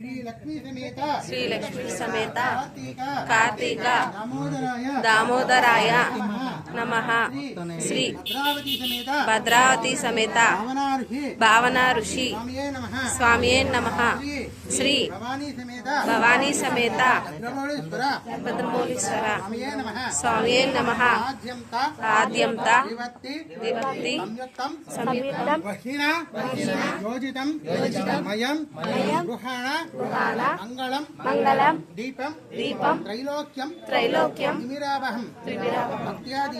श्रीलक्ष्मी समेत कार्तिक। दामोदराय। నమ. శ్రీ భద్రావతి సమేత. భావనా ఋషి. స్వామియే నమ. శ్రీ భవానీ సమేత. బ్రహ్మోళీశ్వర స్వామియే నమ. ఆద్యంత. విభక్తి. సంయుక్తం. యోజితం. మయం. గృహాణ. మంగళం. మంగళం. దీపం. దీపం. త్రైలోక్యం. త్రైలోక్యం. త్రిమిరావహం. భక్త్యాది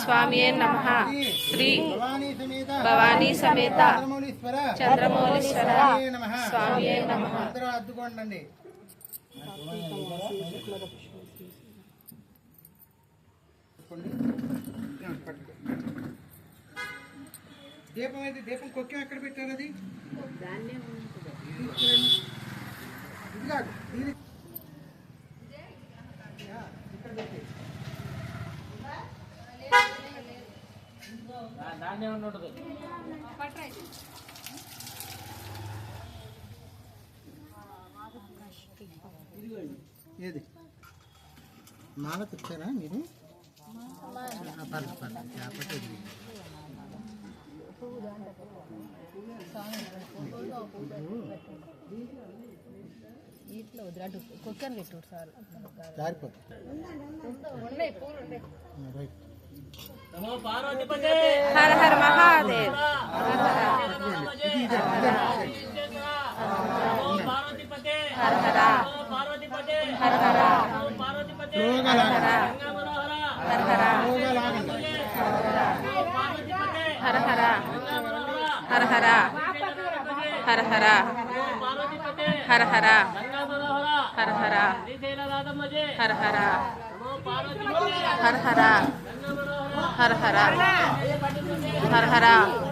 స్వామియే నమ. శ్రీ భవానీ సమేత భవానీ సమేత చంద్రమౌళీశ్వర చంద్రమౌళీశ్వర స్వామియే నమ. స్వామియే నమ అందరూ అద్దుకోండి దీపం అయితే దీపం కొక్కెం ఎక్కడ పెట్టారు అది. ఇది కాదు ఆనే ఉండదు ఏది? మాల తెచ్చారా మీరు? ఇట్లా కుక్కర్ సార్ ఉన్నాయి పూలు ఉన్నాయి హర లాగండి. హర హర హర హర హర హర హర హర హర హర హర హర హర హర હર હરા. હર હરા.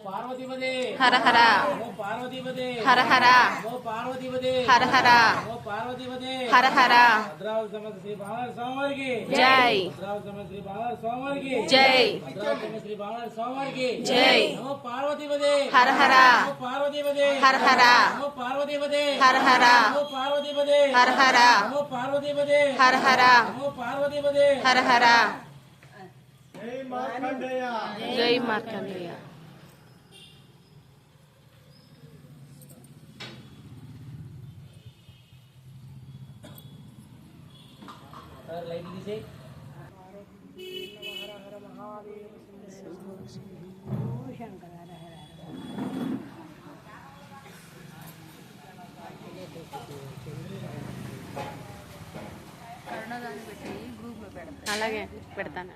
నమో పార్వతీపదే హర హర నమో పార్వతీపదే హర హర నమో పార్వతీపదే హర హర నమో పార్వతీపదే హర హర భద్రావతి సమేత శ్రీ బాలాజీ స్వామివారికి జై భద్రావతి సమేత శ్రీ सर लाइट लीजिए అలాగే పెడతాను